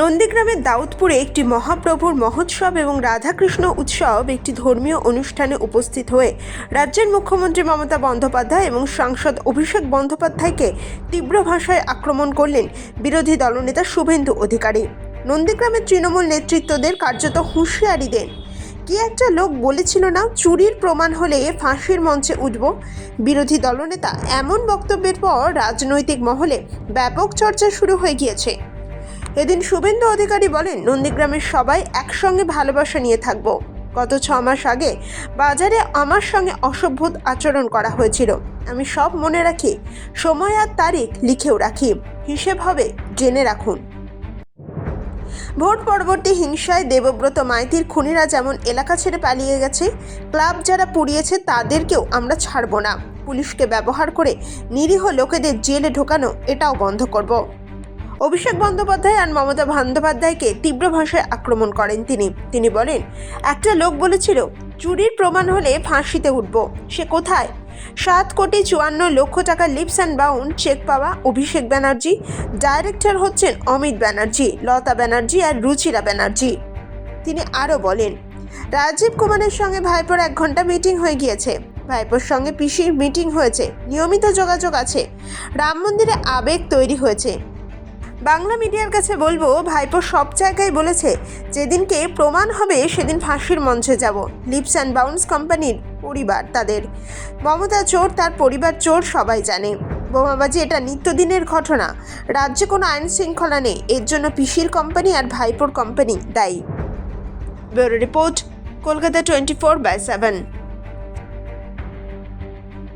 নন্দীগ্রামের দাউদপুরে একটি মহাপ্রভুর মহোৎসব এবং রাধাকৃষ্ণ উৎসব একটি ধর্মীয় অনুষ্ঠানে উপস্থিত হয়ে রাজ্যের মুখ্যমন্ত্রী মমতা বন্দ্যোপাধ্যায় এবং সাংসদ অভিষেক বন্দ্যোপাধ্যায়কে তীব্র ভাষায় আক্রমণ করলেন বিরোধী দলনেতা শুভেন্দু অধিকারী। নন্দীগ্রামের তৃণমূল নেতৃত্বদের কার্যত হুঁশিয়ারি দেন। কি একটা লোক বলেছিল না, চুরির প্রমাণ হলে ফাঁসির মঞ্চে উঠব? বিরোধী দলনেতা এমন বক্তব্যের পর রাজনৈতিক মহলে ব্যাপক চর্চা শুরু হয়ে গিয়েছে। এদিন শুভেন্দু অধিকারী বলেন, নন্দীগ্রামের সবাই একসঙ্গে ভালোবাসা নিয়ে থাকব। গত ছ মাস আগে বাজারে আমার সঙ্গে অসভ্য আচরণ করা হয়েছিল। আমি সব মনে রাখি, সময় আর তারিখ লিখেও রাখি। হিসেব হবে, জেনে রাখুন। ভোট পরবর্তী হিংসায় দেবব্রত মাইতির খুনিরা যেমন এলাকা ছেড়ে পালিয়ে গেছে, ক্লাব যারা পুড়িয়েছে তাদেরকেও আমরা ছাড়বো না। পুলিশকে ব্যবহার করে নিরীহ লোকেদের জেলে ঢোকানো এটাও বন্ধ করব। অভিষেক বন্দ্যোপাধ্যায় আর মমতা বন্দ্যোপাধ্যায়কে তীব্র ভাষায় আক্রমণ করেন তিনি। তিনি বলেন, একটা লোক বলেছিল, চুরির প্রমাণ হলে ফাঁসিতে উঠব। সে কোথায়? সাত কোটি চুয়ান্ন লক্ষ টাকা লিপস অ্যান্ড বাউন্ড চেক পাওয়া অভিষেক ব্যানার্জি, ডাইরেক্টর হচ্ছেন অমিত ব্যানার্জি, লতা ব্যানার্জি আর রুচিরা ব্যানার্জি। তিনি আরও বলেন, রাজীব কুমারের সঙ্গে ভাইপোর এক ঘণ্টা মিটিং হয়ে গিয়েছে। ভাইপোর সঙ্গে পিসির মিটিং হয়েছে। নিয়মিত যোগাযোগ আছে। রাম মন্দিরে আবেগ তৈরি হয়েছে। বাংলা মিডিয়ার কাছে বলব, ভাইপো সব জায়গায় বলেছে, যেদিনকে প্রমাণ হবে সেদিন ফাঁসির মঞ্চে যাব। লিপস অ্যান্ড বাউন্স কোম্পানির পরিবার তাদের। মমতা চোর, তার পরিবার চোর সবাই জানে। বোমাবাজি এটা নিত্যদিনের ঘটনা। রাজ্যে কোনো আইন শৃঙ্খলা নেই। এর জন্য পিসির কোম্পানি আর ভাইপোর কোম্পানি দায়ী। Bureau report, Kolkata twenty four by seven.